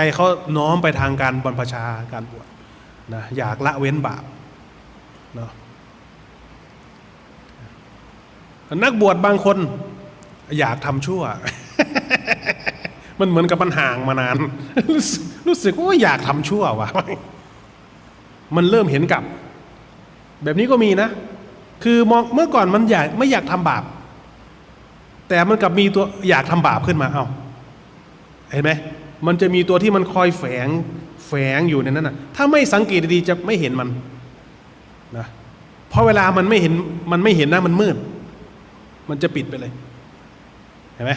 ใจเขาน้อมไปทางการบรรพชาการบวชนะอยากละเว้นบาปเนาะนักบวชบางคน อยากทำชั่ว มันเหมือนกับมันห่างมานาน รู้สึกว่าอยากทำชั่วว่ะมันเริ่มเห็นกับ แบบนี้ก็มีนะ คือมองเมื่อก่อนมันอยากไม่อยากทำบาป แต่มันกลับมีตัวอยากทำบาปขึ้นมาเอา้าเห็นไหม มันจะมีตัวที่มันคอยแฝงแฝงอยู่ในนั้นนะถ้าไม่สังเกตดีจะไม่เห็นมันนะเพราะเวลามันไม่เห็นมันไม่เห็นนะมันมืด มันจะปิดไปเลยเห็นไหม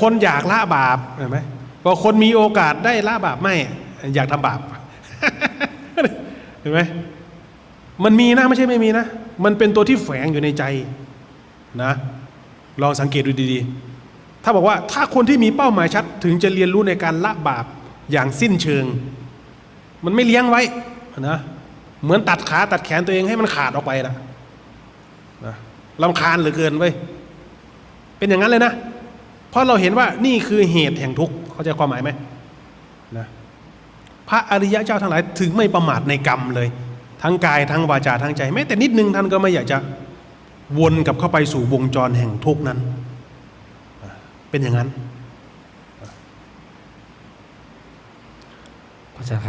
คนอยากละบาปเห็นไหมพอคนมีโอกาสได้ละบาปไม่ อยากทำบาปเห็นไหมมันมีนะไม่ใช่ไม่มีนะ มันเป็นตัวที่แฝงอยู่ในใจนะลองสังเกตดูดีๆ ถ้าบอกว่าถ้าคนที่มีเป้าหมายชัด ถึงจะเรียนรู้ในการละบาปอย่างสิ้นเชิง มันไม่เลี้ยงไว้นะเหมือนตัดขาตัดแขนตัวเองให้มันขาดออกไปนะนะลำคาญเหลือเกินเว้ยเป็นอย่างนั้นเลยนะ เพราะเราเห็นว่านี่คือเหตุแห่งทุกข์เข้าใจความหมายไหมนะพระอริยะเจ้าทั้งหลายถึงไม่ประมาทในกรรมเลย ทั้งกายทั้งวาจาทั้งใจแม้แต่นิดนึงท่านก็ไม่อยากจะวนกลับเข้าไปสู่วงจรแห่งทุกข์นั้น เป็นอย่างนั้นพระอาจารย์ครับ